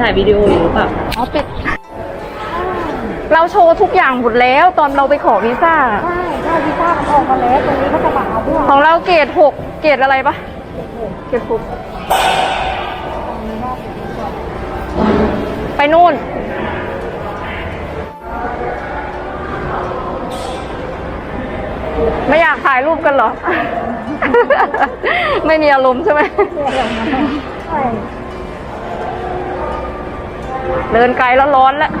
ถ่ายวิดีโออยู่หรือเปล่าอ๋อปิดเราโชว์ทุกอย่างหมดแล้วตอนเราไปขอวีซ่า ใช่ใช่วีซ่ามันออกมาแล้วตรงนี้เขาจะมาเอาด้วยของเราเกรดหกเกรดอะไรปะเกรดหกไปนู่น ไม่อยากถ่ายรูปกันเหรอ ไม่มีอารมณ์ใช่ไหมใช่ เดินไกลแล้วร้อนแล้ว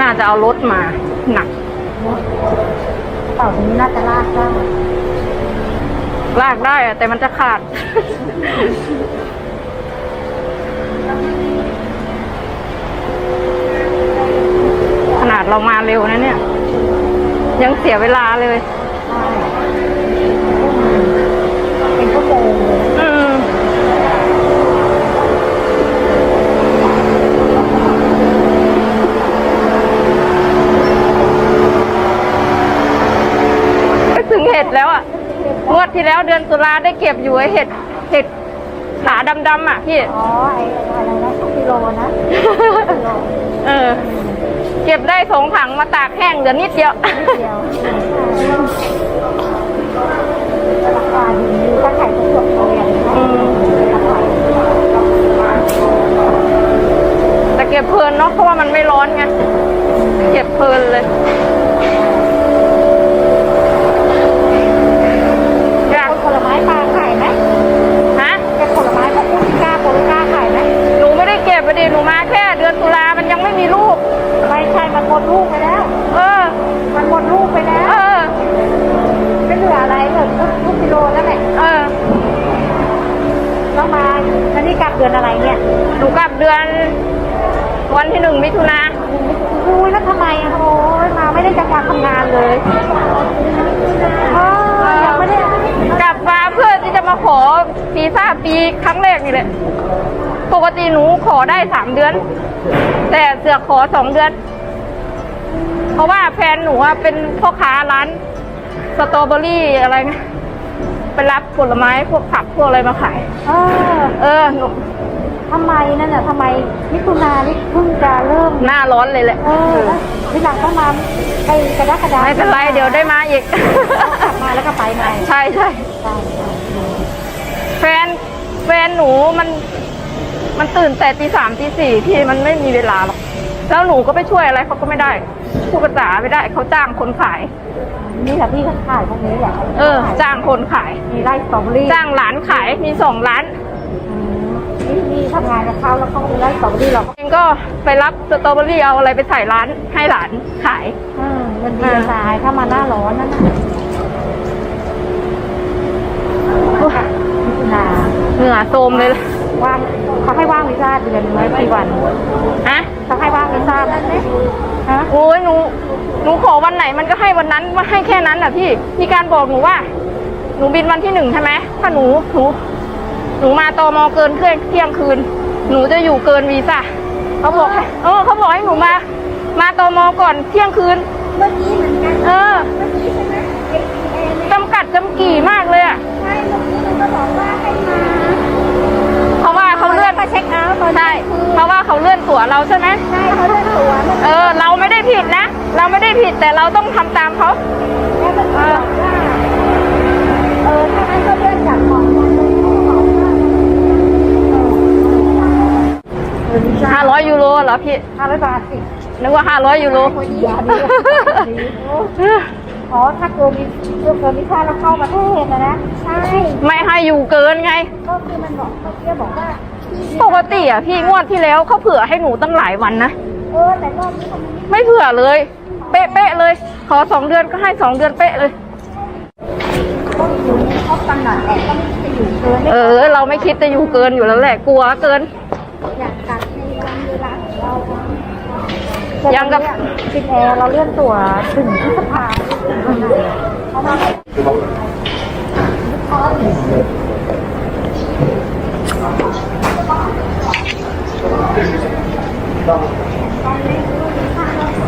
น่าจะเอารถมา หนักเต่าตรงนี้น่าจะลากได้ลากได้อะแต่มันจะขาด ขนาดเรามาเร็วนะเนี่ย ยังเสียเวลาเลยใช่เป็นชั่วโมงเลยอืมไปถึงเห็ดแล้วอะงวดที่แล้วเดือนตุลาได้เก็บอยู่ไอ้เห็ดเห็ดขาดำๆอะพี่ อ๋อ ไอ้อะไรนะกิโลนะกิโลเออ เก็บได้สองถังมาตากแห้งเหลือนิดเดียว นิดเดียวราคาดีถ้าขายสดๆเลยอะอืมราคาแต่เก็บเพลินเนาะเพราะว่ามันไม่ร้อนไง เก็บเพลินเลยอยาก ผลไม้ปลาขายไหม ฮะ แต่ผลไม้พวกพุทธิก้าโปรก้าขายไหม หนูไม่ได้เก็บไปดิหนูมาแค่เดือนตุลามันยังไม่มีลูก ไม่ใช่มันหมดลูกไปแล้ว เออ มันหมดลูกไปแล้ว เออ ไม่เหลืออะไรเหลือลูกกิโลแล้วแหละ เออ ต้องมาแล้วนี่กลับเดือนอะไรเนี่ย หนูกลับเดือน วันที่หนึ่งมิถุนา อุ้ยแล้วทำไมอะโอ้ยมาไม่ได้จากการทำงานเลยเออยังไม่ได้ กลับมาเพื่อที่จะมาขอวีซ่าปี ครั้งแรกนี่แหละ ปกติหนูขอได้สามเดือน แต่เสือกขอสองเดือน เพราะว่าแฟนหนูอะเป็นพ่อค้าร้านสตรอเบอรี่อะไรนะไปรับผลไม้พวกผักพวกอะไรมาขาย เออเออหนูทำไมนั่นน่ะทำไมมิถุนานี่เพิ่งจะเริ่ม หน้าร้อนเลยแหละเออแล้วทีหลังต้องมาไอ้กระดากระดาไม่เป็นไรเดี๋ยวได้มาอีก กลับมาแล้วก็ไปใหม่ใช่ใช่ ใช่ แฟน แฟนหนูมัน มันตื่นแต่ตีสามตีสี่พี่มันไม่มีเวลาหรอกแล้วหนูก็ไปช่วยอะไรเขาก็ไม่ได้พูดภาษาไม่ได้เขาจ้างคนขาย นี่แหละที่เขาขายพวกนี้แหละเออ จ้างคนขาย มีไร่สตรอเบอรี่จ้างหลานขายมีสองร้านอืมนี่นี่ทำงานกับเขาแล้วเขาก็มีไร่สตรอเบอรี่เราก็เองก็ไปรับสตรอเบอรี่เอาอะไรไปใส่ร้านให้หลานขายอืมมันดีจะตายถ้ามาหน้าร้อนนั่นน่ะมิถุนา เหงื่อโทรมเลยว่างเขาให้ว่างวีซ่าเดือนไม่กี่วันฮะเขาให้ว่างวีซ่าไหมฮะโอ้ยหนูหนูขอวันไหนมันก็ให้วันนั้นมาให้แค่นั้นแหละพี่มีการบอกหนูว่า หนูบินวันที่หนึ่งใช่ไหมถ้าหนูหนูหนูมาตอมอเกินเที่ยงเที่ยงคืน หนูจะอยู่เกินวีซ่าเขาบอกให้เออเขาบอกให้หนูมา มาตอมอก่อนเที่ยงคืนเมื่อกี้เหมือนกันเออเมื่อกี้ใช่ไหมเอ็กเอจำกัดจำกี่มากเลยอะใช่เมื่อกี้มันก็บอกว่าให้มา เพราะว่าเขาเลื่อน มาเช็คเอาท์ตอนใช่ เพราะว่าเขาเลื่อนตั๋วเราใช่ไหมใช่เขาเลื่อนตั๋วมันเออ เราไม่ได้ผิดนะ เราไม่ได้ผิดแต่เราต้องทำตามเขาแล้วมันก็บอกว่าเออถ้างั้นก็เลื่อนจากของวันเลยเขาบอกว่าเออวีซ่าห้าร้อยยูโรเหรอพี่ห้าร้อยบาทสินึกว่าห้าร้อยยูโร คนดีอะดีอ๋อถ้าเกินมีเกินวีซ่าแล้วเข้าประเทศนะนะใช่ ไม่ให้อยู่เกินไง ก็คือมันบอกเมื่อกี้บอกว่า ปกติอะพี่งวดที่แล้วเขาเผื่อให้หนูตั้งหลายวันนะเออแต่รอบนี้ทำไมไม่ไม่เผื่อเลย เป๊ะๆเลย ขอสองเดือนก็ให้สองเดือนเป๊ะเลยต้องอยู่ในครอบกำหนดแต่ก็ไม่จะอยู่เกินไม่เออ เราไม่คิดจะอยู่เกินอยู่แล้วแหละกลัวเกิน อยากกัดในวันเวลาของเรายังกับ ติดแอร์เราเลื่อนตัวถึงพฤษภาเพราะว่า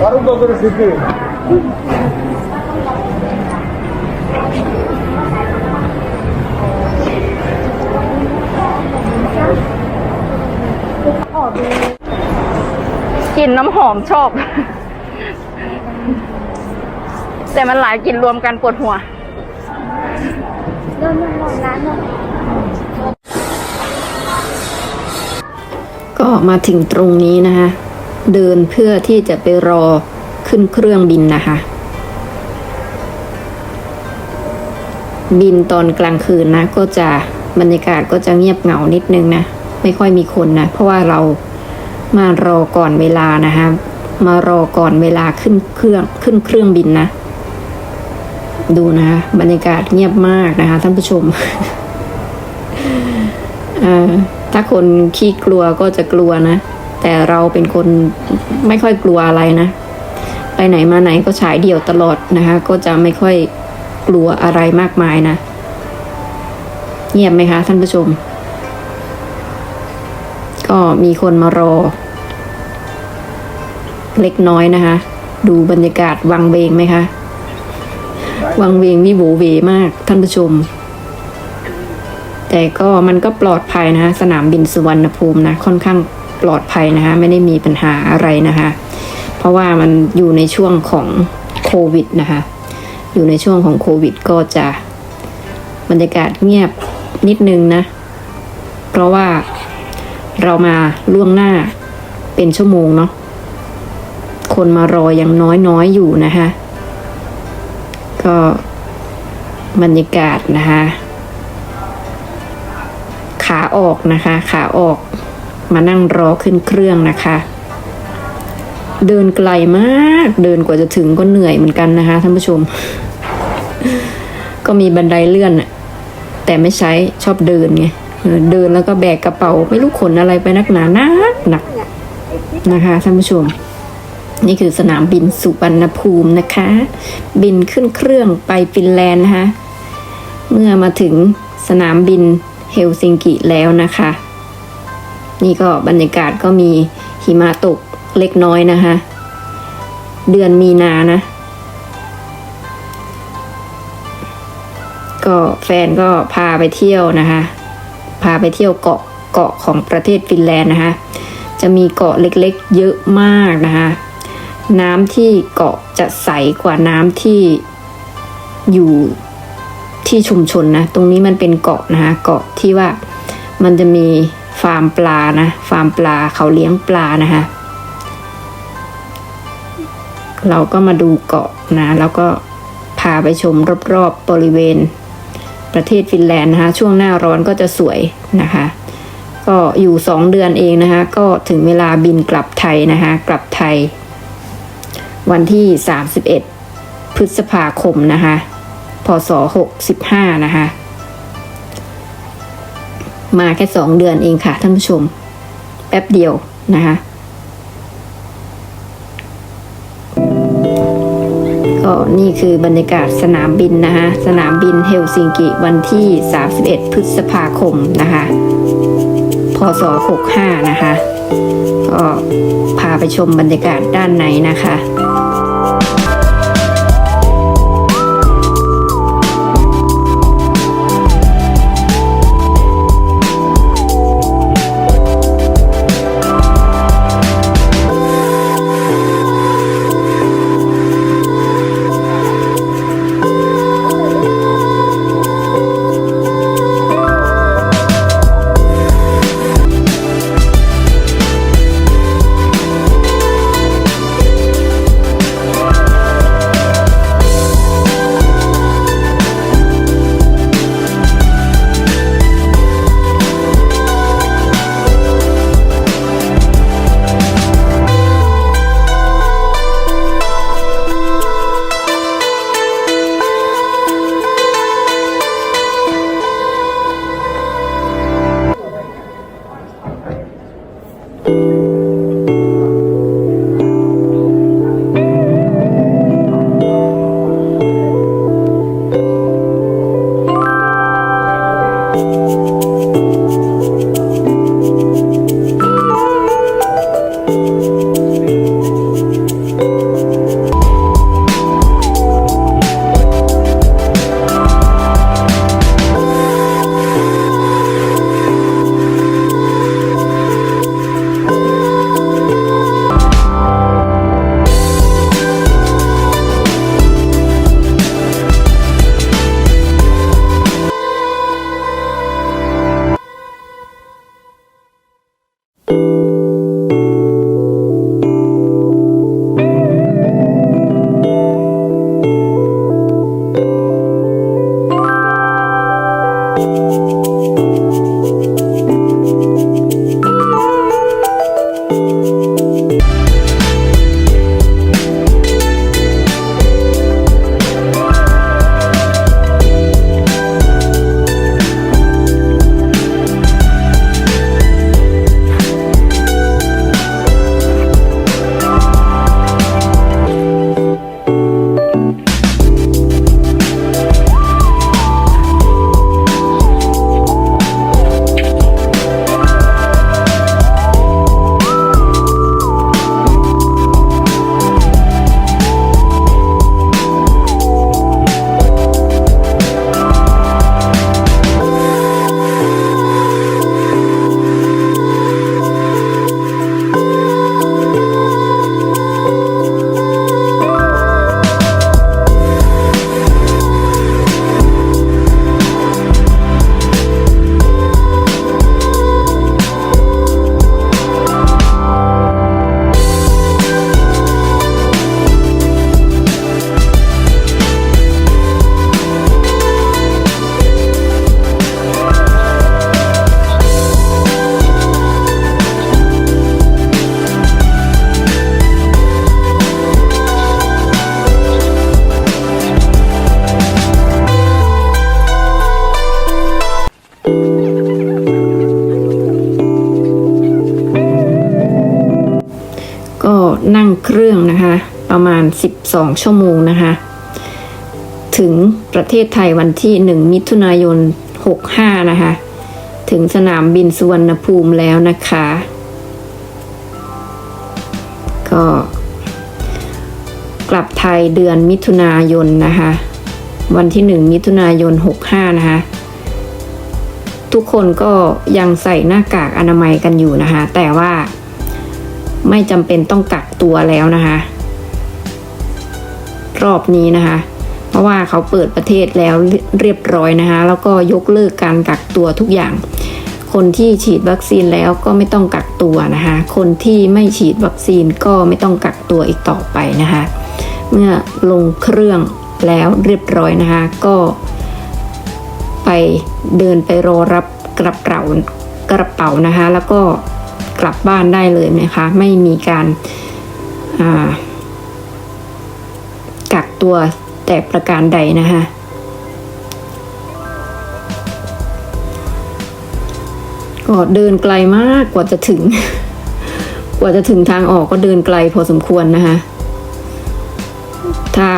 অরুণ দত্তের স্মৃতি กลิ่นน้ำหอมชอบ แต่มันหลายกลิ่นรวมกันปวดหัวเริ่มมองร้านเลย ก็มาถึงตรงนี้นะคะ เดินเพื่อที่จะไปรอขึ้นเครื่องบินนะคะ บินตอนกลางคืนนะ ก็จะบรรยากาศก็จะเงียบเหงานิดนึงนะ ไม่ค่อยมีคนนะ เพราะว่าเรามารอก่อนเวลานะคะ มารอก่อนเวลาขึ้นเครื่องขึ้นเครื่องบินนะ ดูนะคะบรรยากาศเงียบมากนะคะ ท่านผู้ชมอ่อ ถ้าคนขี้กลัวก็จะกลัวนะ แต่เราเป็นคนไม่ค่อยกลัวอะไรนะ ไปไหนมาไหนก็ฉายเดี่ยวตลอดนะคะ ก็จะไม่ค่อยกลัวอะไรมากมายนะ เงียบไหมคะท่านผู้ชม ก็มีคนมารอ เล็กน้อยนะคะ ดูบรรยากาศวังเวงไหมคะ วังเวงวิโหวเวมากท่านผู้ชม แต่ก็มันก็ปลอดภัยนะคะสนามบินสุวรรณภูมินะค่อนข้างปลอดภัยนะคะไม่ได้มีปัญหาอะไรนะคะเพราะว่ามันอยู่ในช่วงของโควิดนะคะอยู่ในช่วงของโควิดก็จะบรรยากาศเงียบนิดนึงนะ เพราะว่าเรามาล่วงหน้าเป็นชั่วโมงเนาะคนมารอยังน้อยๆอยู่นะคะก็บรรยากาศนะคะ ขาออกนะคะ ขาออกมานั่งรอขึ้นเครื่องนะคะ เดินไกลมากเดินกว่าจะถึงก็เหนื่อยเหมือนกันนะคะท่านผู้ชม ก็มีบันไดเลื่อนน่ะแต่ไม่ใช้ชอบเดินไงเออเดินแล้วก็แบกกระเป๋าไม่รู้ขนอะไรไปนักหนานักหนักนะคะท่านผู้ชม นี่คือสนามบินสุวรรณภูมินะคะ บินขึ้นเครื่องไปฟินแลนด์นะคะ เมื่อมาถึงสนามบิน เฮลซิงกิแล้วนะคะ นี่ก็บรรยากาศก็มีหิมะตกเล็กน้อยนะคะ เดือนมีนานะ ก็แฟนก็พาไปเที่ยวนะคะ พาไปเที่ยวเกาะเกาะของประเทศฟินแลนด์นะคะ จะมีเกาะเล็กๆ เยอะมากนะคะ น้ำที่เกาะจะใสกว่าน้ำที่อยู่ ที่ชุมชนนะ ตรงนี้มันเป็นเกาะนะคะเกาะที่ว่ามันจะมีฟาร์มปลานะ ฟาร์มปลาเขาเลี้ยงปลานะคะเราก็มาดูเกาะนะ แล้วก็พาไปชมรอบๆบริเวณ ประเทศฟินแลนด์นะคะ ช่วงหน้าร้อนก็จะสวยนะคะ ก็อยู่สองเดือนเองนะคะ ก็ถึงเวลาบินกลับไทยนะคะ กลับไทย วันที่ 31 พฤษภาคมนะคะ พศ65 นะคะ มาแค่สองเดือนเองค่ะ ท่านผู้ชม แป๊บเดียวนะคะ ก็นี่คือบรรยากาศสนามบินนะคะ สนามบินเฮลซิงกิวันที่ 31 พฤษภาคมนะคะ พศ 65 นะคะ ก็พาไปชมบรรยากาศด้านในนะคะ เครื่องนะคะ ประมาณ 12 ชั่วโมงนะคะ ถึงประเทศไทยวันที่ 1 มิถุนายน 65 นะคะ ถึงสนามบินสุวรรณภูมิแล้วนะคะ ก็กลับไทยเดือนมิถุนายนนะคะ วันที่ 1 มิถุนายน 65 นะคะทุกคนก็ยังใส่หน้ากากอนามัยกันอยู่นะคะ แต่ว่าไม่จำเป็นต้องกัก ตัวแล้วนะคะ รอบนี้นะคะ เพราะว่าเขาเปิดประเทศแล้วเรียบร้อยนะคะ แล้วก็ยกเลิกการกักตัวทุกอย่าง คนที่ฉีดวัคซีนแล้วก็ไม่ต้องกักตัวนะคะ คนที่ไม่ฉีดวัคซีนก็ไม่ต้องกักตัวอีกต่อไปนะคะ เมื่อลงเครื่องแล้วเรียบร้อยนะคะ ก็ ไปเดินไปรอรับกระเป๋ากระเป๋านะคะ แล้วก็กลับบ้านได้เลยนะคะ ไม่มีการ กักตัวแต่ประการใดนะคะก็เดินไกลมากกว่าจะถึง กว่าจะถึงทางออกก็เดินไกลพอสมควรนะคะถ้า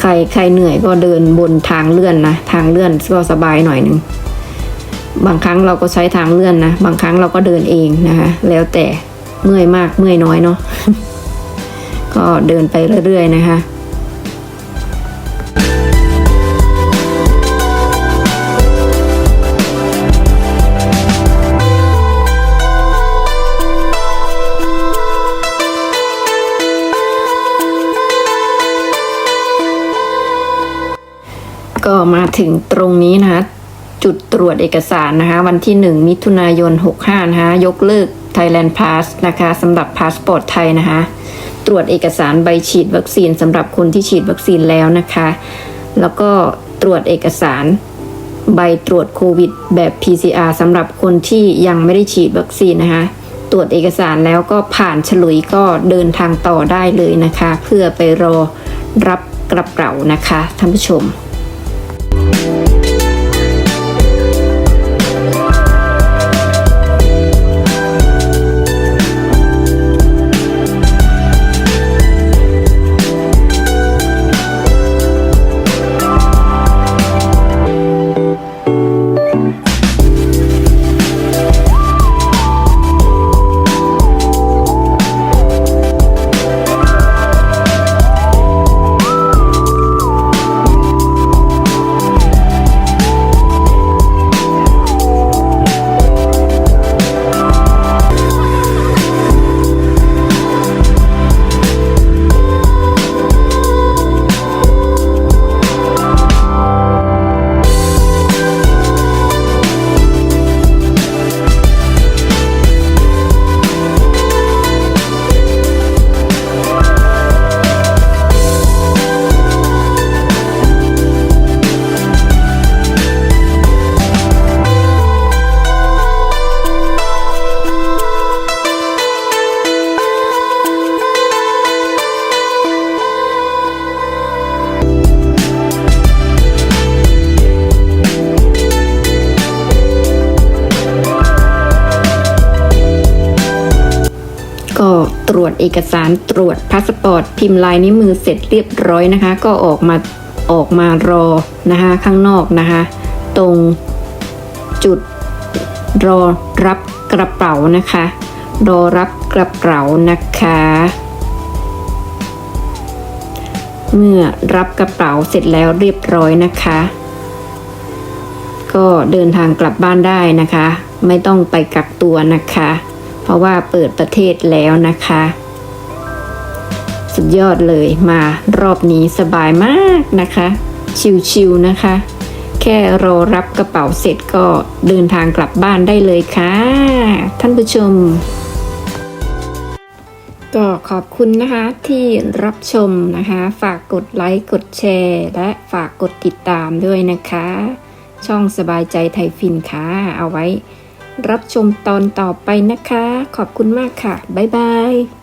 ใครใครเหนื่อยก็เดินบนทางเลื่อนนะทางเลื่อนก็สบายหน่อยหนึ่งบางครั้งเราก็ใช้ทางเลื่อนนะ บางครั้งเราก็เดินเองนะคะ แล้วแต่เมื่อยมากเมื่อยน้อยเนาะ ก็เดินไปเรื่อย ๆ นะคะก็มาถึงตรงนี้นะคะ จุดตรวจเอกสารนะคะ วันที่ 1 มิถุนายน 65 นะคะ ยกเลิก Thailand Pass นะคะสำหรับพาสปอร์ตไทยนะคะ ตรวจเอกสารใบฉีดวัคซีนสำหรับคนที่ฉีดวัคซีนแล้วนะคะ แล้วก็ตรวจเอกสารใบตรวจโควิดแบบ PCR สำหรับคนที่ยังไม่ได้ฉีดวัคซีนนะคะ ตรวจเอกสารแล้วก็ผ่านฉลุยก็เดินทางต่อได้เลยนะคะ เพื่อไปรอรับกระเป๋านะคะท่านผู้ชม เอกสารตรวจพาสปอร์ตพิมพ์ลายนิ้วมือเสร็จเรียบร้อยนะคะ ก็ออกมาออกมารอนะคะข้างนอกนะคะ ตรงจุดรอรับกระเป๋านะคะ รอรับกระเป๋านะคะ เมื่อรับกระเป๋าเสร็จแล้วเรียบร้อยนะคะ ก็เดินทางกลับบ้านได้นะคะ ไม่ต้องไปกักตัวนะคะ เพราะว่าเปิดประเทศแล้วนะคะ สุดยอดเลยมารอบนี้สบายมากนะคะ ชิวๆนะคะ แค่รอรับกระเป๋าเสร็จก็เดินทางกลับบ้านได้เลยค่ะ ท่านผู้ชม ก็ขอบคุณนะคะที่รับชมนะคะ ฝากกดไลค์กดแชร์ และฝากกดติดตามด้วยนะคะ ช่องสบายใจไทยฟินค่ะเอาไว้ รับชมตอนต่อไปนะคะ ขอบคุณมากค่ะ บ๊ายบาย